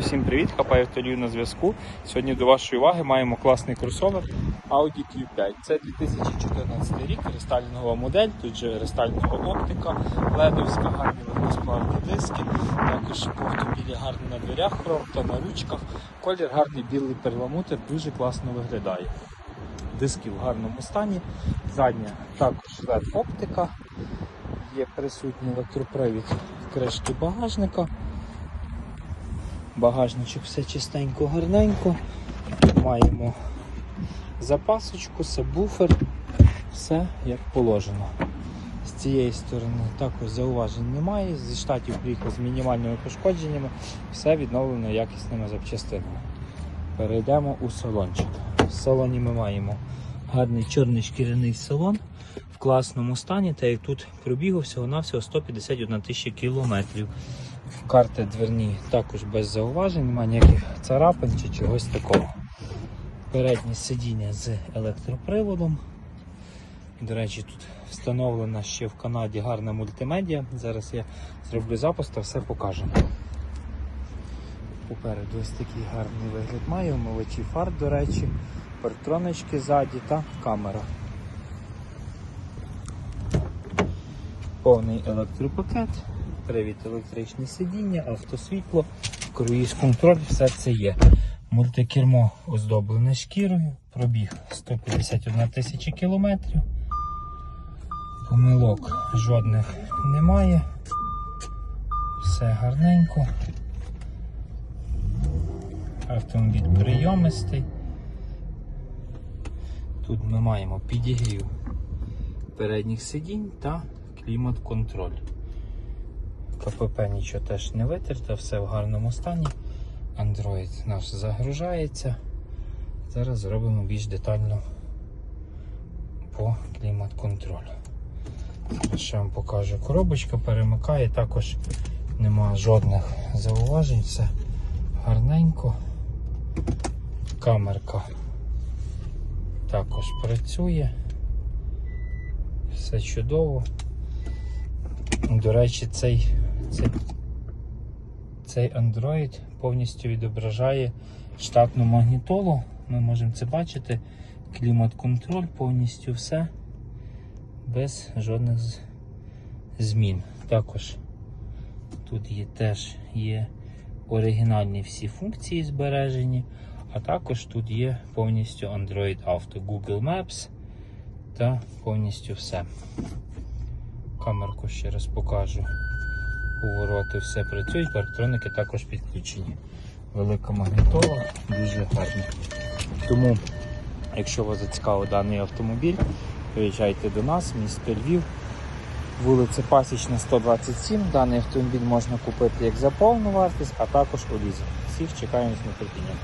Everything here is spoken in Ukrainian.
Всім привіт, Хапаєв Толію на зв'язку. Сьогодні до вашої уваги маємо класний кросовер Audi Q5. Це 2014 рік, рестайлінгова модель, тут же рестайлінгова оптика, ледовська, гарні легкосплавні диски, також по автомобілі гарний на дверях хром та на ручках. Колір гарний білий перламутр, дуже класно виглядає. Диски в гарному стані, задня також LED оптика, є присутній електропривід кришки багажника. Багажничок все чистенько, гарненько. Маємо запасочку, сабвуфер, все як положено. З цієї сторони також зауважень немає. Зі штатів приїхав з мінімальними пошкодженнями, все відновлено якісними запчастинами. Перейдемо у салончик. В салоні ми маємо гарний чорний шкіряний салон в класному стані, та як тут пробігу всього-навсього 151 тисяча кілометрів. Карти дверні також без зауважень, немає ніяких царапин чи чогось такого. Переднє сидіння з електроприводом. До речі, тут встановлена ще в Канаді гарна мультимедіа. Зараз я зроблю запуск та все покажу. Попереду ось такий гарний вигляд має, омивачі фар, до речі, партронички ззаді та камера. Повний електропакет, привід електричне сидіння, автосвітло, круїз контроль, все це є. Мультикермо оздоблене шкірою, пробіг 151 тисяча кілометрів. Помилок жодних немає. Все гарненько. Автомобіль прийомистий. Тут ми маємо підігрів передніх сидінь та клімат-контроль. КПП нічого теж не витерте, все в гарному стані. Android наш загружається. Зараз зробимо більш детально по клімат-контролю. Ще вам покажу коробочка, перемикає, також нема жодних зауважень, все гарненько. Камерка також працює. Все чудово. До речі, цей, цей, цей Android повністю відображає штатну магнітолу. Ми можемо це бачити. Клімат-контроль, повністю все без жодних змін. Також тут є теж є оригінальні всі функції збережені, а також тут є повністю Android Auto, Google Maps та повністю все. Камерку ще раз покажу. Повороти все працюють, парктроники також підключені. Велика магнітола, дуже гарна. Тому, якщо вас зацікавив даний автомобіль, приїжджайте до нас, місто Львів, вулиця Пасічна, 127. Даний автомобіль можна купити як за повну вартість, а також у лізинг. Всіх чекаємо з нетерпінням.